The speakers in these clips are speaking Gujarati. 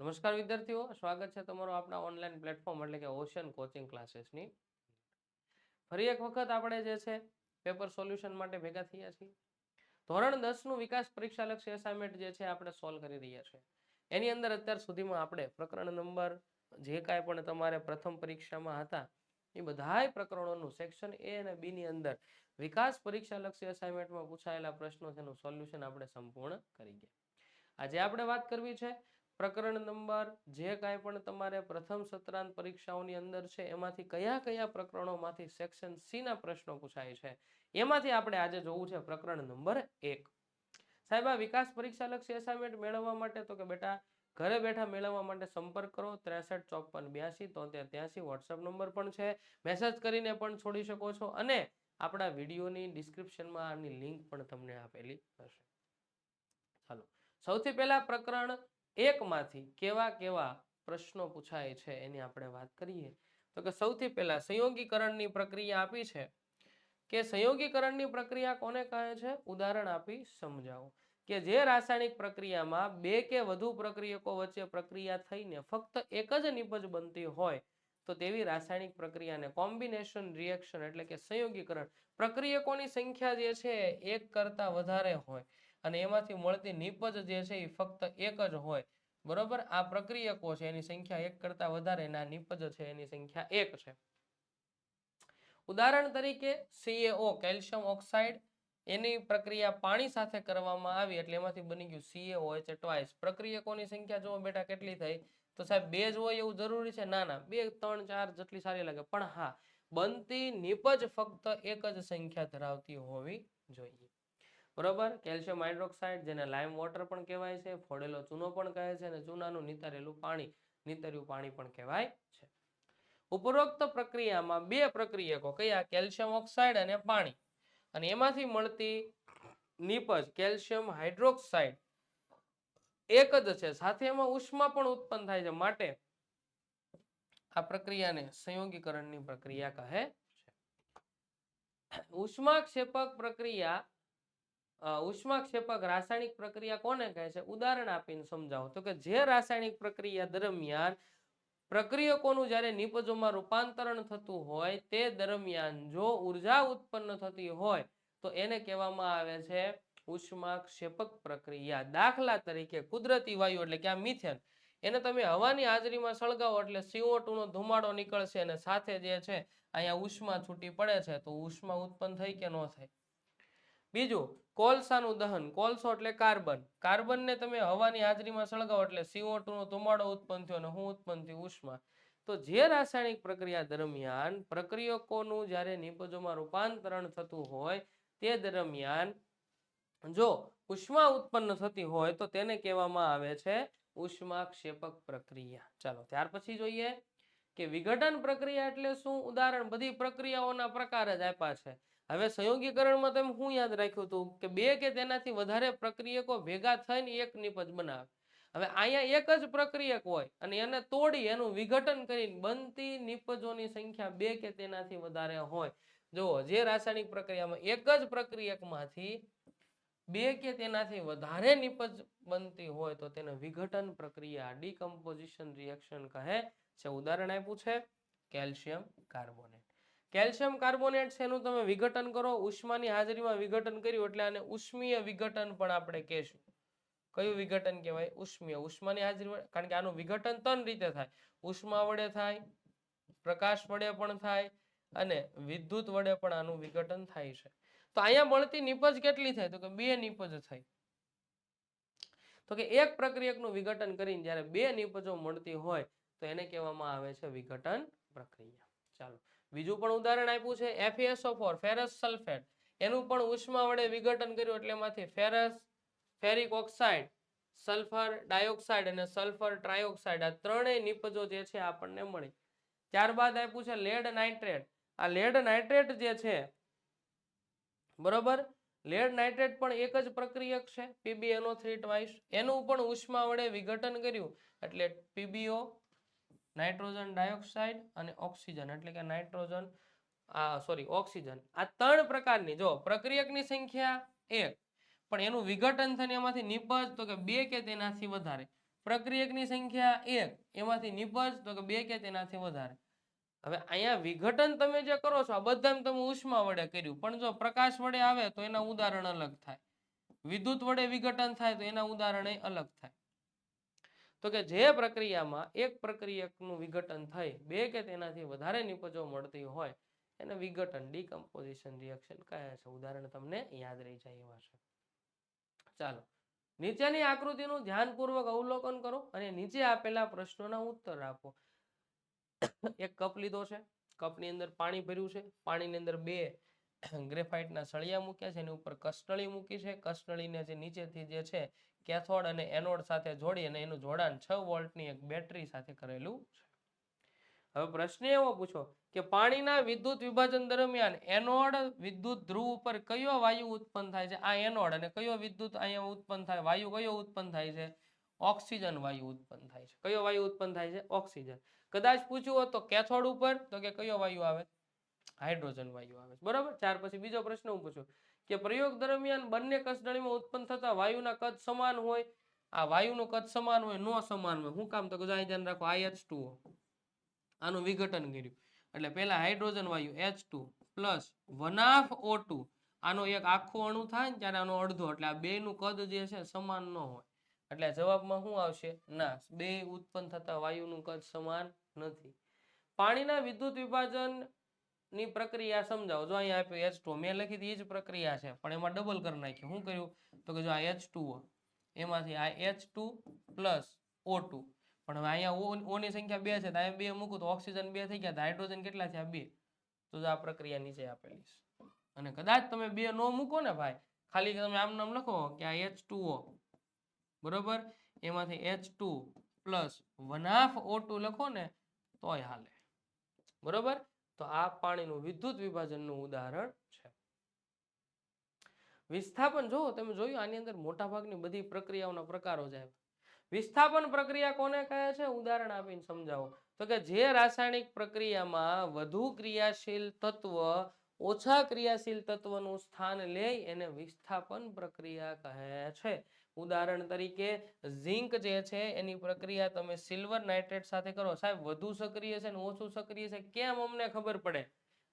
નમસ્કાર વિદ્યાર્થીઓ, સ્વાગત છે તમારું આપણા ઓનલાઈન પ્લેટફોર્મ એટલે કે ઓશન કોચિંગ ક્લાસીસની ફરી એક વખત આપણે જે છે પેપર સોલ્યુશન માટે ભેગા થયા છીએ. ધોરણ દસનું વિકાસ પરીક્ષાલક્ષી એસાઇનમેન્ટ જે છે, આપણે સોલ્વ કરી રહ્યા છીએ એની અંદર અત્યાર સુધીમાં આપણે પ્રકરણ નંબર જે કાંઈ પણ તમારે પ્રથમ પરીક્ષામાં હતા, એ બધાય પ્રકરણોનું સેક્શન એ અને બીની અંદર વિકાસ પરીક્ષાલક્ષી એસાઇનમેન્ટમાં પૂછાયેલા પ્રશ્નો છે સોલ્યુશન આપણે સંપૂર્ણ કરી ગયા. આજે આપણે વાત કરવી છે પ્રકરણ નંબર જે કાંઈ પણ તમારે પ્રથમ સત્રાંત પરીક્ષાઓની અંદર છે, એમાંથી કયા કયા પ્રકરણોમાંથી સેક્શન સીના પ્રશ્નો પૂછાય છે, એમાંથી આપણે આજે જોવું છે પ્રકરણ નંબર એક. સાહેબ, આ વિકાસ પરીક્ષા લક્ષી અસાઇનમેન્ટ મેળવવા માટે તો કે બેટા ઘરે બેઠા મેળવવા માટે સંપર્ક કરો, ત્રેસઠ, ચોપન, બ્યાસી, તોતેર, ત્યાસી વોટ્સઅપ નંબર પણ છે મેસેજ કરીને પણ છોડી શકો છો અને આપણા વિડીયોની ડિસ્ક્રિપ્શનમાં આની લિંક પણ તમને આપેલી હશે. ચાલો, સૌથી પહેલા પ્રકરણ એકમાંથી કેવા કેવા પ્રશ્નો પૂછાય છે એની આપણે વાત કરીએ. તો કે સૌથી પહેલા સંયોગીકરણની પ્રક્રિયા આપી છે. કે સંયોગીકરણની પ્રક્રિયા કોને કહે છે? ઉદાહરણ આપી સમજાવો. કે જે રાસાયણિક પ્રક્રિયામાં બે કે વધુ પ્રક્રિયકો વચ્ચે પ્રક્રિયા થઈને ફક્ત એક જ નિપજ બનતી હોય, તો તેવી રાસાયણિક પ્રક્રિયાને કોમ્બિનેશન રિએક્શન એટલે કે સંયોગીકરણ પ્રક્રિયકોની સંખ્યા જે છે, એક કરતા વધારે હોય. અને એમાંથી મળતી નિપજ જે છે એ ફક્ત એક જ હોય. બરોબર? આ પ્રક્રિયકો છે, એની સંખ્યા એક કરતા વધારે ના નીપજ છે, એની સંખ્યા એક છે. ઉદાહરણ તરીકે સીએઓ કેલ્શિયમ ઓક્સાઇડ, એની પ્રક્રિયા પાણી સાથે કરવામાં આવી એટલે એમાંથી બની ગયું CaOH ટ્વાઇસ પ્રક્રિયકોની સંખ્યા જો બેટા કેટલી થઈ? તો સાહેબ, બે જ હોય એવું જરૂરી છે? ના ના. બે, ત્રણ, ચાર જેટલી સારી લાગે. પણ હા, બનતી નિપજ ફક્ત એક જ સંખ્યા ધરાવતી હોવી જોઈએ. બરોબર? કેલ્શિયમ હાઇડ્રોક્સાઇડ, જેને લાઇમ વોટર પણ કહેવાય છે, ફોડેલો ચૂનો પણ કહે છે અને ચૂનાનું નિતારેલું પાણી, નિતર્યું પાણી પણ કહેવાય છે. ઉપરોક્ત પ્રક્રિયામાં બે પ્રક્રિયકો, કયા? કેલ્શિયમ ઓક્સાઇડ અને પાણી. અને એમાંથી મળતી નિપજ, કેલ્શિયમ હાઇડ્રોક્સાઇડ, એક જ છે. સાથે એમાં ઉષ્મા પણ ઉત્પન્ન થાય છે. માટે આ પ્રક્રિયાને સંયોગીકરણની પ્રક્રિયા કહે છે. ઉષ્માક્ષેપક પ્રક્રિયા ઉષ્માક્ષેપક રાસાયણિક પ્રક્રિયા કોને કહે છે? ઉદાહરણ આપીને સમજાવો. તો કે જે રાસાયણિક પ્રક્રિયા દરમિયાન પ્રક્રિયકોનું જ્યારે નિપજોમાં રૂપાંતરણ થતું હોય તે દરમિયાન જો ઊર્જા ઉત્પન્ન થતી હોય તો એને કહેવામાં આવે છે ઉષ્માક્ષેપક પ્રક્રિયા. દાખલા તરીકે કુદરતી વાયુ એટલે કે આ મિથેન. એને તમે હવાની હાજરીમાં સળગાવો એટલે સીઓ નો ધુમાડો નીકળશે અને સાથે જે છે અહીંયા ઉષ્મા છૂટી પડે છે તો ઉષ્મા ઉત્પન્ન થઈ કે ન થાય બીજું, કોલસાનું દહન, કોલસો એટલે કાર્બન. કાર્બનને તમે હવાની હાજરીમાં સળગાવો એટલે CO2 નો ધુમાડો ઉત્પન્ન થયો અને હું ઉત્પન્ન થયું ઉષ્મા. તો જે રાસાયણિક પ્રક્રિયા દરમિયાન પ્રક્રિયકોનું જ્યારે નિપજોમાં રૂપાંતરણ થતું હોય, તે દરમિયાન જો ઉષ્મા ઉત્પન્ન થતી હોય, તો તેને કહેવામાં આવે છે ઉષ્માક્ષેપક પ્રક્રિયા. ચાલો, ત્યાર પછી જોઈએ કે વિઘટન પ્રક્રિયા એટલે શું? ઉદાહરણ, બધી પ્રક્રિયાઓના પ્રકાર જ આપ્યા છે. હવે સંયોગીકરણમાં તમે શું યાદ રાખ્યું હતું કે બે કે તેનાથી વધારે પ્રક્રિયકો ભેગા થઈને એક નિપજ બનાવે. હવે અહીંયા એક જ પ્રક્રિયક હોય અને એને તોડી એનું વિઘટન કરીને બનતી નિપજોની સંખ્યા બે કે તેનાથી વધારે હોય. જો જે રાસાયણિક પ્રક્રિયામાં એક જ પ્રક્રિયકમાંથી બે કે તેનાથી વધારે નિપજ બનતી હોય તો તેને વિઘટન પ્રક્રિયા ડીકમ્પોઝિશન રિએક્શન કહે છે. ઉદાહરણ આપ્યું છે, કેલ્શિયમ કાર્બોનેટ. કેલ્શિયમ કાર્બોનેટ છે એનું તમે વિઘટન કરો, ઉષ્માની હાજરીમાં વિઘટન કર્યું એટલે આને ઉષ્મીય વિઘટન પણ આપણે કહેશું. કયું વિઘટન કહેવાય? ઉષ્મીય. ઉષ્માની હાજરી કારણ કે આનું વિઘટન ત્રણ રીતે થાય. ઉષ્મા વડે થાય, પ્રકાશ વડે પણ થાય અને વિદ્યુત વડે પણ આનું વિઘટન થાય છે. તો અહીંયા મળતી નિપજ કેટલી થાય? તો કે બે નિપજ થાય. તો કે એક પ્રક્રિયકનું વિઘટન કરીને જ્યારે બે નિપજો મળતી હોય, તો એને કહેવામાં આવે છે વિઘટન પ્રક્રિયા. ચાલો. બીજું પણ ઉદાહરણ આપ્યું છે FeSO4 ફેરસ સલ્ફેટ એનું પણ ઉષ્મા વડે વિઘટન કર્યું એટલે એમાંથી ferrous ferric oxide sulphur dioxide અને સલ્ફર ટ્રાયોક્સાઇડ આ ત્રણેય નિપજો જે છે આપણને મળી. ત્યારબાદ આપ્યું છે લેડ નાઇટ્રેટ આ લેડ નાઇટ્રેટ જે છે, બરોબર? લેડ નાઇટ્રેટ પણ એક જ પ્રક્રિયક છે PbNO3 ટ્વાઇસ એનું પણ ઉષ્મા વડે વિઘટન કર્યું એટલે PbO નાઇટ્રોજન ડાયોક્સાઇડ અને ઓક્સિજન, એટલે કે નાઇટ્રોજન સોરી, ઓક્સિજન. આ ત્રણ પ્રકારની, જો, પ્રક્રિયકની સંખ્યા એક, પણ એનું વિઘટન થઈને એમાંથી નિપજ, તો કે બે કે તેનાથી વધારે. પ્રક્રિયકની સંખ્યા એક, એમાંથી નિપજ, તો કે બે કે તેનાથી વધારે. હવે અહીંયા વિઘટન તમે જે કરો છો, આ બધામાં તમે ઉષ્મા વડે કર્યું. પણ જો પ્રકાશ વડે આવે, તો એના ઉદાહરણ અલગ થાય. વિદ્યુત વડે વિઘટન થાય, તો એના ઉદાહરણ અલગ થાય. તો કે જે પ્રક્રિયામાં એક પ્રક્રિયકનું વિઘટન થઈ બે કે તેનાથી વધારે નિપજો મળતી હોય, એને વિઘટન ડીકમ્પોઝિશન રિએક્શન કહે છે. ઉદાહરણ તમને યાદ રહી જાય એવા છે. ચાલો, નીચેની આકૃતિનું ધ્યાનપૂર્વક અવલોકન કરો અને નીચે આપેલા પ્રશ્નોના ઉત્તર આપો. એક કપ લીધો છે. કપની અંદર પાણી ભર્યું છે. પાણીની અંદર બે ગ્રેફાઇટના સળિયા મૂક્યા છે. એની ઉપર કસનળી મૂકી છે. કસનળીને જે નીચેથી જે છે કેથોડ અને એનોડ સાથે જોડી અને એનું જોડાણ છ વોલ્ટની એક બેટરી સાથે કરેલું છે. હવે પ્રશ્ન એવો પૂછો કે પાણીના વિદ્યુત વિભાજન દરમિયાન એનોડ વિદ્યુત ધ્રુવ ઉપર કયો વાયુ ઉત્પન્ન થાય છે? આ એનોડ અને કયો વિદ્યુત અહીંયા ઉત્પન્ન થાય? વાયુ કયો ઉત્પન્ન થાય છે? ઓક્સિજન વાયુ ઉત્પન્ન થાય છે. કયો વાયુ ઉત્પન્ન થાય છે? ઓક્સિજન. કદાચ પૂછ્યું હોત તો કેથોડ ઉપર તો કે કયો વાયુ આવે? હાઇડ્રોજન વાયુ આવે બરાબર? ત્યાર પછી બીજો પ્રશ્ન હું પૂછું. કે પ્રયોગ દરમિયાન બંને કસનળીમાં ઉત્પન્ન થતા વાયુના કદ સમાન હોય, આ વાયુનું કદ સમાન હોય, નો સમાન હોય શું કામ તો અહીં ધ્યાન રાખો IH2O આનું વિઘટન કર્યું. એટલે પહેલા હાઇડ્રોજન વાયુ એચ ટુ પ્લસ વનાફ O2 આનો એક આખો અણુ થાય ત્યારે આનો અડધો, એટલે આ બેનું કદ જે છે સમાન ન હોય. એટલે જવાબમાં શું આવશે? ના બે ઉત્પન્ન થતા વાયુનું કદ સમાન નથી. પાણીના વિદ્યુત વિભાજન ની પ્રક્રિયા સમજાવો. જો અહીંયા આપ્યું એચ ટુ મેં લખી એ જ પ્રક્રિયા છે, પણ એમાં ડબલ કરી નાખ્યું. શું કર્યું? તો કે જો આ એચ ટુ એમાંથી આ H two plus O two પણ હવે અહીંયા O સંખ્યા બે છે, તો અહીંયા બે મૂકું તો ઓક્સિજન બે થઈ ગયા, તો હાઇડ્રોજન કેટલા થયા? બે. તો આ પ્રક્રિયા નીચે આપેલી અને કદાચ તમે બે નો મૂકો ને ભાઈ, ખાલી તમે આમ નામ લખો કે આ H2O બરોબર? એમાંથી H2 પ્લસ વનાફ O2 લખો ને, તોય હાલે. બરોબર? તો આ પાણીનું વિદ્યુત વિભાજનનું ઉદાહરણ છે. વિસ્થાપન જો તમે જોયું આની અંદર મોટાભાગની બધી પ્રક્રિયાઓના પ્રકારો છે. વિસ્થાપન પ્રક્રિયા કોને કહે છે? ઉદાહરણ આપીને સમજાવો. તો કે જે રાસાયણિક પ્રક્રિયામાં વધુ ક્રિયાશીલ તત્વ ઓછા ક્રિયાશીલ તત્વનું સ્થાન લે, એને વિસ્થાપન પ્રક્રિયા કહે છે. ઉદાહરણ તરીકે, ઝીંક જે છે, એની પ્રક્રિયા તમે સિલ્વર નાઇટ્રેટ સાથે કરો. સાહેબ, વધુ સક્રિય છે ને ઓછું સક્રિય છે, કેમ અમને ખબર પડે?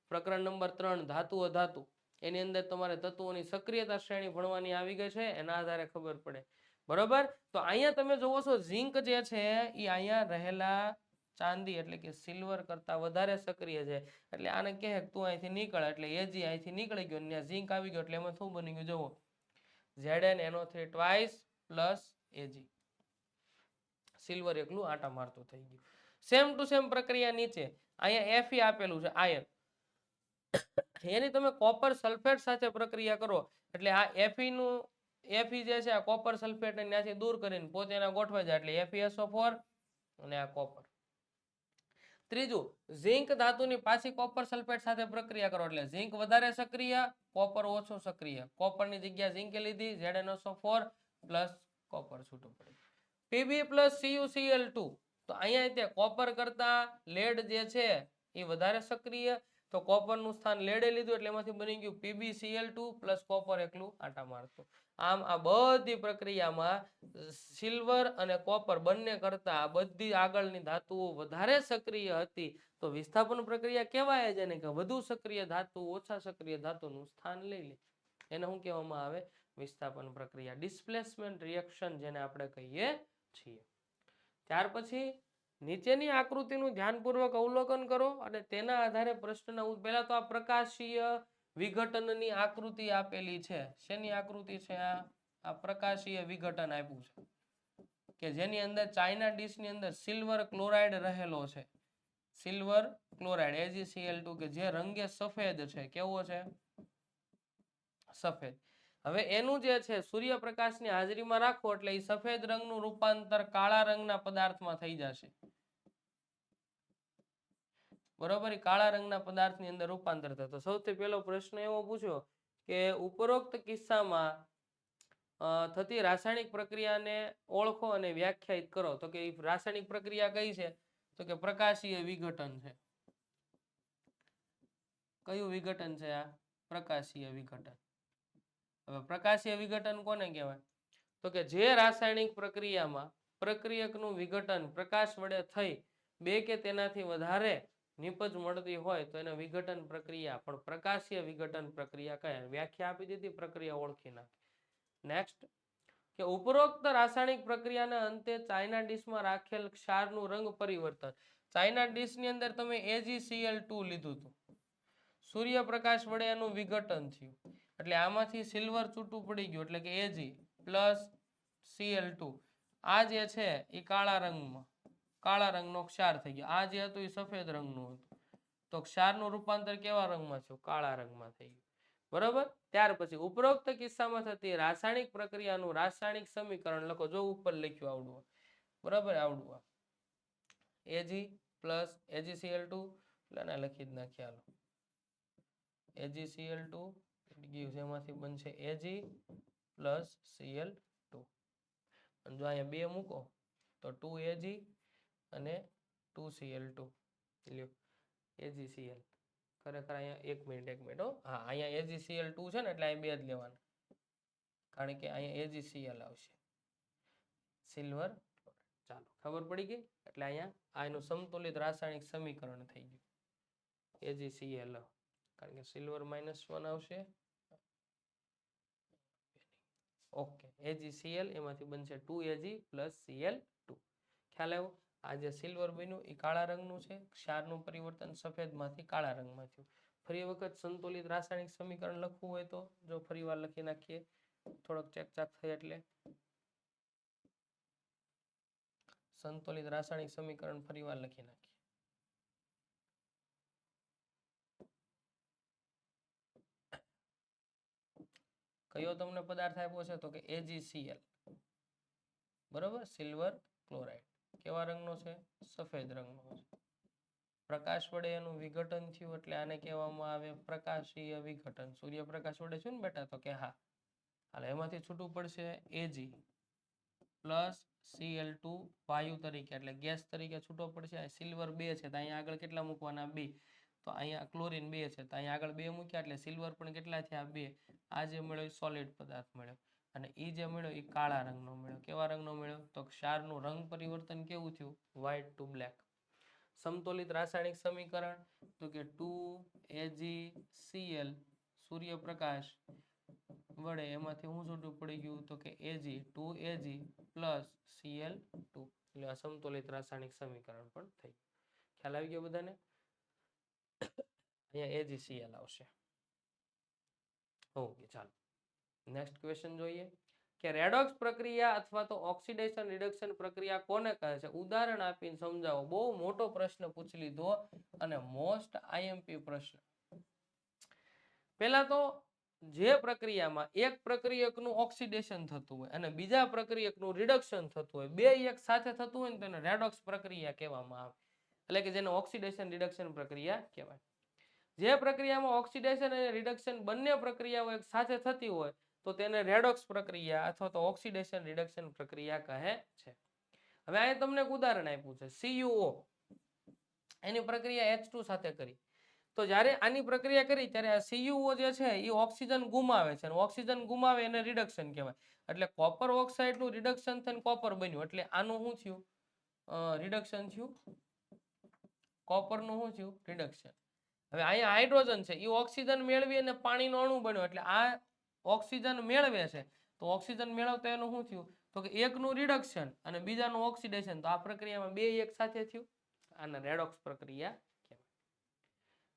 પ્રકરણ નંબર ત્રણ, ધાતુ અધાતુ. એની અંદર તમારે તત્વોની સક્રિયતા શ્રેણી ભણવાની આવી ગઈ છે, એના આધારે ખબર પડે. બરોબર? તો અહીંયા તમે જોવો છો, ઝીંક જે છે, એ અહીંયા રહેલા ચાંદી એટલે કે સિલ્વર કરતા વધારે સક્રિય છે. એટલે આને કહે તું અહીંથી નીકળ, એટલે એજી અહીંથી નીકળી ગયો ને ઝીંક આવી ગયો, એટલે એમાં શું બની ગયું? જુઓ. Zn NO3 twice plus Ag silver એકલું આટા મારતું થઈ ગયું. સેમ ટુ સેમ પ્રક્રિયા નીચે. અહીંયા એફ આપેલું છે, આયન. એની તમે કોપર સલ્ફેટ સાથે પ્રક્રિયા કરો, એટલે આ Fe નું Fe જે છે, આ કોપર સલ્ફેટ ને ત્યાંથી દૂર કરીને પોતે એના ગોઠવાઈ જાય, એટલે FeSO4 અને આ કોપર. ત્રીજું, ઝિંક ધાતુની પાછી કોપર સલ્ફેટ સાથે પ્રક્રિયા કરો એટલે ઝીંક વધારે સક્રિય, કોપર ઓછો સક્રિય. કોપરની જગ્યા ઝીંકે લીધી ZnSO4 પ્લસ કોપર છૂટું પડે. પીબી પ્લસ CuCl2 તો અહીંયા તે કોપર કરતા લેડ જે છે એ વધારે સક્રિય તો કોપરનું સ્થાન લેડે લીધું એટલે એમાંથી બની ગયું પીબીસીએલ ટુ પ્લસ કોપર એકલું આટા મારતું. આમ આ બધી પ્રક્રિયામાં સિલ્વર અને કોપર બંને કરતા બધી આગળની ધાતુઓ વધારે સક્રિય હતી. તો વિસ્થાપન પ્રક્રિયા કહેવાય જ કે વધુ સક્રિય ધાતુ, ઓછા સક્રિય ધાતુનું સ્થાન લઈ લે. એને શું કહેવામાં આવે? વિસ્થાપન પ્રક્રિયા. ડિસ્પ્લેસમેન્ટ રિએક્શન જેને આપણે કહીએ છીએ. ત્યાર પછી નીચેની આકૃતિનું ધ્યાનપૂર્વક અવલોકન કરો અને તેના આધારે પ્રશ્નના પહેલાં તો આ પ્રકાશીય વિઘટનની આકૃતિ આપેલી છે. શેની આકૃતિ છે આ? આ પ્રકાશીય વિઘટન આપ્યું છે. કે જેની અંદર ચાઇના ડીશની અંદર સિલ્વર ક્લોરાઇડ રહેલો છે. સિલ્વર ક્લોરાઇડ AgCl2 કે જે રંગે સફેદ છે. કેવો છે? સફેદ. હવે એનું જે છે, સૂર્યપ્રકાશની હાજરીમાં રાખો એટલે એ સફેદ રંગનું રૂપાંતર કાળા રંગના પદાર્થમાં થઈ જશે. બરોબર? એ કાળા રંગના પદાર્થની અંદર રૂપાંતર થતો સૌથી પહેલો પ્રશ્ન એવો પૂછ્યો કે ઉપરોક્ત કિસ્સામાં થતી રાસાયણિક પ્રક્રિયાને ઓળખો અને વ્યાખ્યાયિત કરો. તો કે રાસાયણિક પ્રક્રિયા કઈ છે? તો કે પ્રકાશીય વિઘટન છે. કયું વિઘટન છે આ? પ્રકાશીય વિઘટન. હવે પ્રકાશીય વિઘટન કોને કહેવાય? તો કે જે રાસાયણિક પ્રક્રિયામાં પ્રક્રિયકનું વિઘટન પ્રકાશ વડે થઈ બે કે તેનાથી વધારે નિપજ મળતી હોય તો એને વિઘટન પ્રક્રિયા, પણ પ્રકાશીય વિઘટન પ્રક્રિયા કહે. વ્યાખ્યા આપી દીધી, પ્રક્રિયા ઓળખી નાખી. નેક્સ્ટ કે ઉપરોક્ત રાસાયણિક પ્રક્રિયાના અંતે ચાઇના ડીશમાં રાખેલ ક્ષારનું રંગ પરિવર્તન. ચાઇના ડીશની અંદર તમે AgCl2 લીધું હતું. સૂર્યપ્રકાશ વડે એનું વિઘટન થયું. એટલે આમાંથી સિલ્વર છૂટું પડી ગયું, એટલે કે એજી પ્લસ Cl2 આ જે છે એ કાળા રંગમાં, કાળા રંગનો ક્ષાર થઈ ગયો. આ જે હતું એ સફેદ રંગનું હતું. તો ક્ષારનું રૂપાંતર કેવા રંગમાં થયું? કાળા રંગમાં થઈ ગયું. બરોબર? ત્યાર પછી ઉપરોક્ત કિસ્સામાં થતી રાસાયણિક પ્રક્રિયાનું રાસાયણિક સમીકરણ લખો, જો ઉપર લખ્યું આવડું. બરાબર? આવડું આ પ્લસ પ્લસ AgCl2 એટલે લખી જ નાખીએ એજીસીએલ AgCl2 ગયું એમાંથી બનશે Ag પ્લસ Cl2 અને જો અહીંયા બે મૂકો, તો 2Ag અને 2Cl2 લ્યો. AgCl ખરેખર અહીંયા એક મિનિટ એક મિનિટ હો. હા, અહીંયા AgCl2 છે ને, એટલે અહીં બે જ લેવાના. કારણ કે અહીંયા AgCl આવશે. સિલ્વર ચાલો, ખબર પડી ગઈ? એટલે અહીંયા આ એનું સમતુલિત રાસાયણિક સમીકરણ થઈ ગયું. AgCl કારણ કે સિલ્વર માઇનસ વન આવશે. ઓકે એજી સીએલ એમાંથી બનશે two AG plus CL two ખ્યાલ આવ્યો? આ જે સિલ્વર બન્યું એ કાળા રંગનું છે. ક્ષારનું પરિવર્તન સફેદમાંથી કાળા રંગમાં થયું. ફરી વખત સંતુલિત રાસાયણિક સમીકરણ લખવું હોય તો, જો ફરી લખી નાખીએ, થોડોક ચેકચાક થાય એટલે. સંતુલિત રાસાયણિક સમીકરણ ફરી લખી નાખીએ. કયો તમને પદાર્થ આપ્યો છે તો કે AgCl બરોબર? સિલ્વર ક્લોરાઇડ કેવા રંગનો છે? સફેદ રંગનો છે. પ્રકાશ વડે એનું વિઘટન થયું એટલે આને કહેવામાં આવે પ્રકાશીય વિઘટન. સૂર્યપ્રકાશ વડે છે ને બેટા? તો કે હા. હાલ એમાંથી છૂટું પડશે Ag પ્લસ Cl2 વાયુ તરીકે. એટલે ગેસ તરીકે છૂટો પડશે. સિલ્વર બે છે. તો અહીંયા આગળ કેટલા મૂકવાના? બે. તો અહીંયા ક્લોરીન બે છે. તો અહીંયા આગળ બે મૂક્યા એટલે સિલ્વર પણ કેટલા થયા? બે. આ જે મળ્યો સોલિડ પદાર્થ મળ્યો. અને એ જે મળ્યો એ કાળા રંગનો મળ્યો. કેવા રંગનો મળ્યો? તો ક્ષારનું રંગ પરિવર્તન કેવું થયું? વ્હાઇટ ટુ બ્લેક સમતોલિત રાસાયણિક સમીકરણ, તો કે ટુ એજી સીએલ સૂર્યપ્રકાશ વડે એમાંથી હું છૂટું પડી ગયું? તો કે AG two AG plus CL two એટલે અસમતોલિત રાસાયણિક સમીકરણ પણ થઈ ખ્યાલ આવી ગયો બધાને? અહીંયા AgCl આવશે. ઓકે ચાલો. નેક્સ્ટ ક્વેશ્ચન જોઈએ. કે રેડોક્સ પ્રક્રિયા અથવા તો ઓક્સિડેશન રિડક્શન પ્રક્રિયા કોને કહે છે? ઉદાહરણ આપીને સમજાવો. બહુ મોટો પ્રશ્ન પૂછી લીધો અને મોસ્ટ આઈએમપી પ્રશ્ન. પહેલા તો જે પ્રક્રિયામાં એક પ્રક્રિયકનું ઓક્સિડેશન થતું હોય અને બીજા પ્રક્રિયકનું રિડક્શન થતું હોય, બે એક સાથે થતું હોય ને તેને રેડોક્સ પ્રક્રિયા કહેવામાં આવે. એટલે કે જેને ઓક્સિડેશન રિડક્શન પ્રક્રિયા કહેવાય. જે પ્રક્રિયામાં ઓક્સિડેશન અને રિડક્શન બંને પ્રક્રિયાઓ એક સાથે થતી હોય, તો તેને રેડોક્સ પ્રક્રિયા અથવા તો ઓક્સિડેશન રિડક્શન પ્રક્રિયા કહે છે. હવે અહીંયા તમને એક ઉદાહરણ આપ્યું છે સીયુઓ એની પ્રક્રિયા એચ સાથે કરી. તો જ્યારે આની પ્રક્રિયા કરી, ત્યારે આ સીયુઓ જે છે એ ઓક્સિજન ગુમાવે છે. અને ઓક્સિજન ગુમાવે એને રિડક્શન કહેવાય. એટલે કોપર ઓક્સાઇડનું રિડક્શન થઈને કોપર બન્યું. એટલે આનું શું થયું? રિડક્શન થયું? કોપરનું શું થયું? રિડક્શન હવે અહીંયા હાઇડ્રોજન છે એ ઓક્સિજન મેળવી અને પાણીનો અણુ બન્યો. એટલે આ ઓક્સિજન મેળવે છે. તો ઓક્સિજન મેળવતા એનું શું થયું? તો કે એકનું રિડક્શન અને બીજાનું ઓક્સિડેશન તો આ પ્રક્રિયામાં બે એક સાથે થયું. આને રેડોક્સ પ્રક્રિયા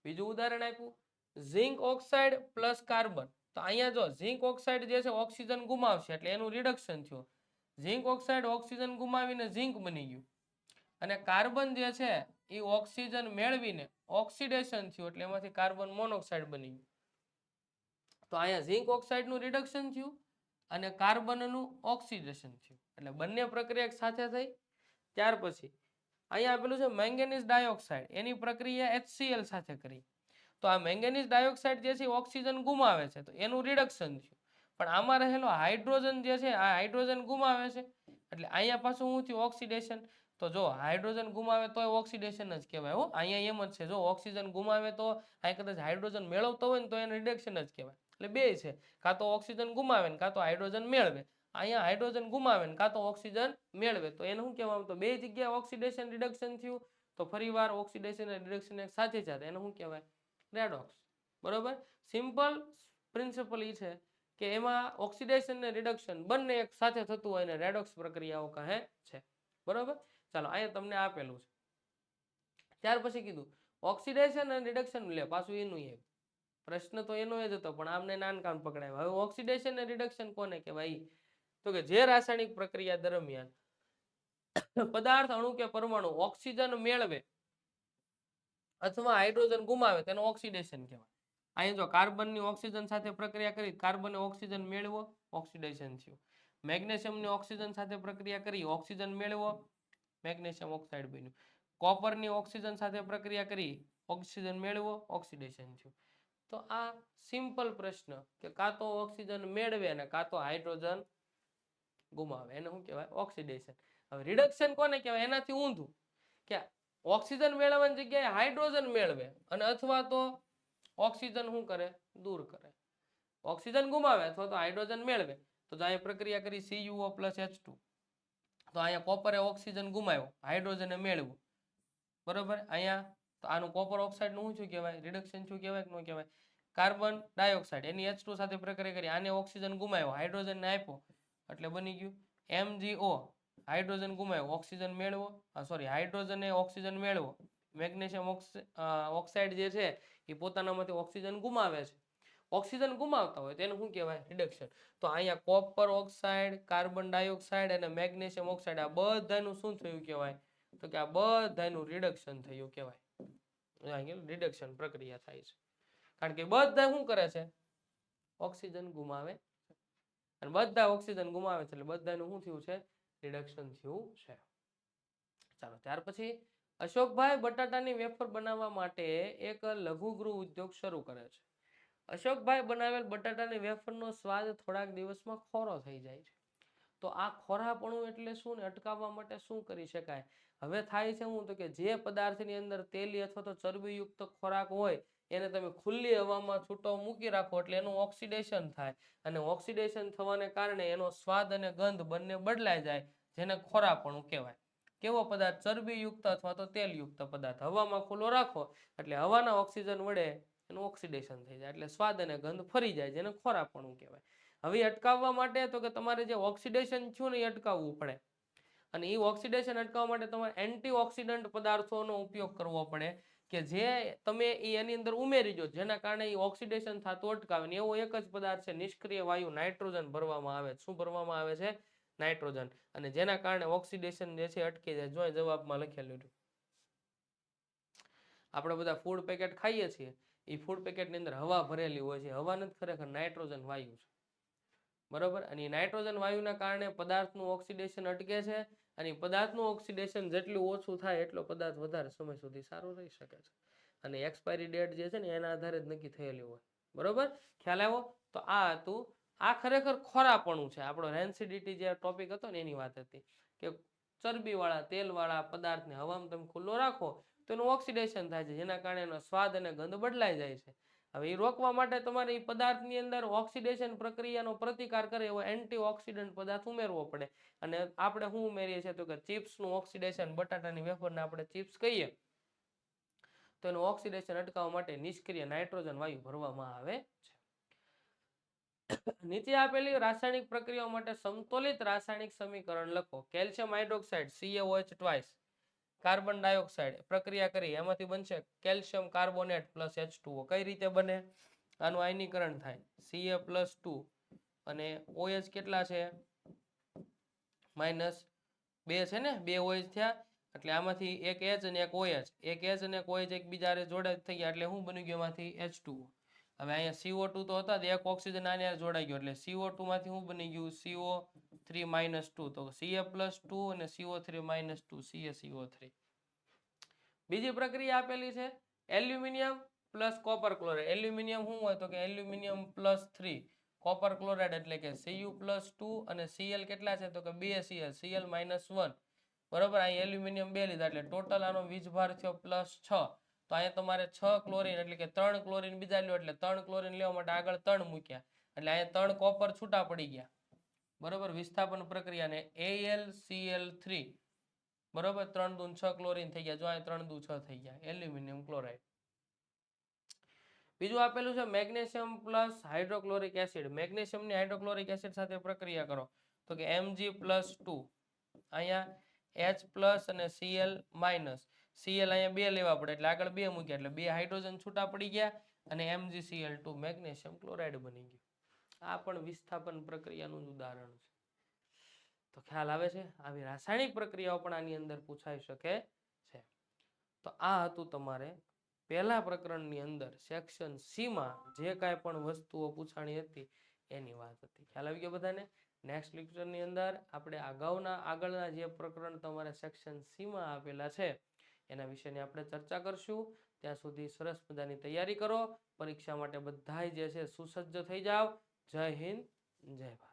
બીજું ઉદાહરણ આપ્યું. ઝિંક ઓક્સાઇડ પ્લસ કાર્બન તો અહીંયા જો ઝિંક ઓક્સાઇડ જે છે ઓક્સિજન ગુમાવશે. એટલે એનું રિડક્શન થયું. ઝિંક ઓક્સાઇડ ઓક્સિજન ગુમાવીને ઝિંક બની ગયું. અને કાર્બન જે છે એ ઓક્સિજન મેળવીને ઓક્સિડેશન થયું એટલે એમાંથી કાર્બન મોનોક્સાઇડ બની તો અહીંયા ઝિંક ઓક્સાઇડનું રિડક્શન થયું અને કાર્બનનું ઓક્સિડેશન થયું. એટલે બંને પ્રક્રિયા સાથે થઈ. ત્યાર પછી અહીંયા આપેલું છે મેંગેનીઝ ડાયોક્સાઇડ એની પ્રક્રિયા HCl સાથે કરી. તો આ મેંગેનીઝ ડાયોક્સાઇડ જે છે ઓક્સિજન ગુમાવે છે. તો એનું રિડક્શન થયું. પણ આમાં રહેલો હાઇડ્રોજન જે છે આ હાઇડ્રોજન ગુમાવે છે. એટલે અહીંયા પાછું શું થયું? ઓક્સિડેશન તો જો હાઇડ્રોજન ગુમાવે તો ઓક્સિડેશન જ કહેવાય, હો. અહીંયા એમ જ છે, જો ઓક્સિજન ગુમાવે તો અહીં કદાચ હાઇડ્રોજન મેળવતો હોય ને તો એને રિડક્શન જ કહેવાય. એટલે બે છે, કાં તો ઓક્સિજન ગુમાવે ને કાં તો હાઇડ્રોજન મેળવે. અહીંયા હાઇડ્રોજન ગુમાવે ને કાં તો ઓક્સિજન મેળવે. તો એને શું કહેવાય તો બે જગ્યાએ ઓક્સિડેશન રિડક્શન થયું, તો ફરીવાર ઓક્સિડેશન અને રિડક્શન એક સાથે સાથે એને શું કહેવાય? રેડોક્સ. બરોબર? સિમ્પલ પ્રિન્સિપલ એ છે કે એમાં ઓક્સિડેશન ને રિડક્શન બંને એક સાથે થતું હોય ને રેડોક્સ પ્રક્રિયાઓ કહે છે. બરોબર? ચાલો, અહીંયા તમને આપેલું છે. ત્યાર પછી કીધું ઓક્સિડેશન અને રિડક્શન લે, પાછું એનું એ પ્રશ્ન તો એનો જ હતો, પણ આમને નાન કામ પકડાય. હવે ઓક્સિડેશન અને રિડક્શન કોને કહેવાય? તો કે જે રાસાયણિક પ્રક્રિયા દરમિયાન પદાર્થ અણુ કે પરમાણુ ઓક્સિજન મેળવે અથવા હાઇડ્રોજન ગુમાવે, તેનું ઓક્સિડેશન કહેવાય. અહીંયા જો કાર્બનની ઓક્સિજન સાથે પ્રક્રિયા કરી, કાર્બને ઓક્સિજન મેળવો ઓક્સિડેશન થયું. મેગ્નેશિયમની ઓક્સિજન સાથે પ્રક્રિયા કરી ઓક્સિજન મેળવો મેગ્નેશિયમ ઓક્સાઇડ બન્યું. કોપરની ઓક્સિજન સાથે પ્રક્રિયા કરી, ઓક્સિજન મેળવો, ઓક્સિડેશન થયું. તો આ સિમ્પલ પ્રશ્ન કે કાં તો ઓક્સિજન મેળવે અને કાં તો હાઇડ્રોજન ગુમાવે. એને શું કહેવાય? ઓક્સિડેશન. હવે રિડક્શન કોને કહેવાય? એનાથી ઊંધું કે ઓક્સિજન મેળવવાની જગ્યાએ હાઇડ્રોજન મેળવે અને અથવા તો ઓક્સિજન શું કરે? દૂર કરે. ઓક્સિજન ગુમાવે અથવા તો હાઇડ્રોજન મેળવે. તો અહીંયા પ્રક્રિયા કરી CuO પ્લસ એચ ટુ તો અહીંયા કોપરે ઓક્સિજન ગુમાવ્યો હાઇડ્રોજને મેળવ્યું. બરોબર? અહીંયા તો આનું કોપર ઓક્સાઇડનું શું શું કહેવાય? રિડક્શન શું કહેવાય કે ન કહેવાય? કાર્બન ડાયોક્સાઇડ એની એચ ટુ સાથે પ્રક્રિયા કરી. આને ઓક્સિજન ગુમાવ્યો હાઇડ્રોજનને આપ્યો. એટલે બની ગયું એમજીઓ હાઇડ્રોજન ગુમાવ્યો ઓક્સિજન મેળવો. સોરી હાઇડ્રોજને ઓક્સિજન મેળવો. મેગ્નેશિયમ ઓક્સાઇડ જે છે, એ પોતાનામાંથી ઓક્સિજન ગુમાવે છે. ઓક્સિજન ગુમાવતા હોય તેને શું કહેવાય? રિડક્શન તો અહીંયા કોપર ઓક્સાઇડ કાર્બન ડાયોક્સાઇડ અને મેગ્નેશિયમ ઓક્સાઇડ આ બધાનું શું થયું કહેવાય? તો કે આ બધાનું રિડક્શન થયું કહેવાય. રિડક્શન પ્રક્રિયા થાય છે. કારણ કે બધા શું કરે છે? ઓક્સિજન ગુમાવે અને બધા ઓક્સિજન ગુમાવે છે એટલે બધાનું શું થયું છે? રિડક્શન થયું છે. ચાલો, ત્યાર પછી અશોકભાઈ બટાટાની વેફર બનાવવા માટે એક લઘુગૃહ ઉદ્યોગ શરૂ કરે છે. અશોકભાઈ બનાવેલ બટાટાની વેફરનો સ્વાદ થોડાક દિવસમાં ખોરો થઈ જાય છે. તો આ ખોરાપણું એટલે શું ને? અટકાવવા માટે શું કરી શકાય? હવે થાય છે શું તો કે જે પદાર્થની અંદર તેલી અથવા તો ચરબીયુક્ત ખોરાક હોય, એને તમે ખુલ્લી હવામાં છૂટો મૂકી રાખો એટલે એનું ઓક્સિડેશન થાય. અને ઓક્સિડેશન થવાને કારણે એનો સ્વાદ અને ગંધ બંને બદલાઈ જાય, જેને ખોરાપણું કહેવાય. કેવો પદાર્થ? ચરબીયુક્ત અથવા તો તેલયુક્ત પદાર્થ. હવામાં ખુલ્લો રાખો, એટલે હવાના ઓક્સિજન વડે એનું ઓક્સિડેશન થઈ જાય એટલે સ્વાદ અને ગંધ ફરી જાય જેને ખોરાપણું કહેવાય. હવે અટકાવવા માટે તો કે તમારે જે ઓક્સિડેશન થયું ને એ અટકાવવું પડે. અને એ ઓક્સિડેશન અટકાવવા માટે તમારે એન્ટીઓક્સિડન્ટ પદાર્થોનો ઉપયોગ કરવો પડે કે જે તમે એની અંદર ઉમેરી જો જેના કારણે એ ઓક્સિડેશન થતું અટકાવે ને એવો એક જ પદાર્થ છે નિષ્ક્રિય વાયુ નાઇટ્રોજન ભરવામાં આવે શું ભરવામાં આવે છે? નાઇટ્રોજન. અને જેના કારણે ઓક્સિડેશન જે છે અટકી જાય. જો જવાબમાં લખેલું આપણે બધા ફૂડ પેકેટ ખાઈએ છીએ. એ ફૂડ પેકેટની અંદર હવા ભરેલી હોય છે. હવા નથી ખરેખર નાઇટ્રોજન વાયુ છે. બરાબર? અને નાઇટ્રોજન વાયુના કારણે પદાર્થનું ઓક્સિડેશન અટકે છે અને પદાર્થનું ઓક્સિડેશન જેટલું ઓછું થાય એટલો પદાર્થ વધારે સમય સુધી સારો રહી શકે છે. અને એક્સપાયરી ડેટ જે છે ને, એના આધારે જ નક્કી થયેલી હોય. બરોબર? ખ્યાલ આવ્યો? તો આ હતું. આ ખરેખર ખોરાપણું છે. આપણો રેન્સિડિટી જે ટોપિક હતો ને, એની વાત હતી કે ચરબીવાળા, તેલવાળા પદાર્થને હવામાં તમે ખુલ્લો રાખો તો એનું ઓક્સિડેશન થાય છે, જેના કારણે એનો સ્વાદ અને ગંધ બદલાઈ જાય છે. હવે એ રોકવા માટે તમારે એ પદાર્થની અંદર ઓક્સિડેશન પ્રક્રિયાનો પ્રતિકાર કરે એવો એન્ટીઓક્સિડન્ટ પદાર્થ ઉમેરવો પડે. અને આપણે શું ઉમેરીએ છીએ તો કે ચિપ્સનું ઓક્સિડેશન, બટાટાની વેફરને આપણે ચિપ્સ કહીએ, તો એનું ઓક્સિડેશન અટકાવવા માટે નિષ્ક્રિય નાઇટ્રોજન વાયુ ભરવામાં આવે છે. નીચે આપેલી રાસાયણિક પ્રક્રિયાઓ માટે સમતોલિત રાસાયણિક સમીકરણ લખો. Calcium hydroxide CaOH twice carbon dioxide પ્રક્રિયા કરી, એમાંથી બનશે કેલ્શિયમ કાર્બોનેટ પ્લસ એચ કઈ રીતે બને? આનું આયનીકરણ થાય. CA plus two. અને ઓએચ કેટલા છે? માઇનસ બે છે ને? બે ઓએચ થયા. એટલે આમાંથી એક એચ અને એક ઓએચ. એક એચ અને એક ઓએચ એકબીજા જોડે થઈ ગયા. એટલે શું બની ગયું એમાંથી? H2O હવે અહીંયા સીઓ ટુ તો હતા એક ઓક્સિજન આને જોડાઈ ગયો. એટલે સીઓ ટુ માંથી શું બની ગયું? સીઓ થ્રી માઇનસ ટુ તો સીએ પ્લસ ટુ અને CO three minus two CA CO three બીજી પ્રક્રિયા આપેલી છે, aluminium plus copper chloride aluminium શું હોય? તો કે aluminium plus three copper chloride એટલે કે Cu પ્લસ ટુ અને Cl કેટલા છે? તો કે બે Cl. Cl માઇનસ વન બરોબર? અહીં એલ્યુમિનિયમ બે લીધા. એટલે ટોટલ આનો વીજભાર થયો પ્લસ છ. તો અહીંયા તમારે છ ક્લોરિન એટલે કે ત્રણ ક્લોરિન બીજા લ્યો એટલે ત્રણ ક્લોરિન લેવા માટે આગળ ત્રણ મૂક્યા. એટલે અહીંયા ત્રણ કોપર છૂટા પડી ગયા. બરોબર? વિસ્થાપન પ્રક્રિયાને AlCl3 બરોબર? ત્રણ દૂન છ ક્લોરિન થઈ ગયા. જો અહીંયા ત્રણ દૂ છ થઈ ગયા. Aluminium chloride. બીજું આપેલું છે મેગ્નેશિયમ પ્લસ હાઇડ્રોક્લોરિક એસિડ. મેગ્નેશિયમની હાઇડ્રોક્લોરિક એસિડ સાથે પ્રક્રિયા કરો. તો કે એમજી પ્લસ ટુ. અહીંયા એચ પ્લસ અને સીએલ માઇનસ. Cl અહીંયા બે લેવા પડે એટલે આગળ બે મૂક્યા એટલે બે હાઇડ્રોજન છૂટા પડી ગયા અને MgCl2 મેગ્નેશિયમ ક્લોરાઇડ બની ગયું. આ પણ વિસ્થાપન પ્રક્રિયાનું જ ઉદાહરણ છે. તો ખ્યાલ આવે છે? આવી રાસાયણિક પ્રક્રિયાઓ પણ આની અંદર પૂછાઈ શકે છે. તો આ હતું તમારે પહેલા પ્રકરણની અંદર સેક્શન સીમાં જે કાંઈ પણ વસ્તુઓ પૂછાણી હતી એની વાત હતી. ખ્યાલ આવી ગયો બધાને? નેક્સ્ટ લેક્ચરની અંદર આપણે અગાઉના, આગળના જે પ્રકરણ તમારે સેક્શન સીમાં આપેલા છે એના વિશેની આપણે ચર્ચા કરશું. ત્યાં સુધી સરસ મજાની તૈયારી કરો. પરીક્ષા માટે બધાય જે છે સુસજ્જ થઈ જાઓ. જય હિન્દ, જય ભારત.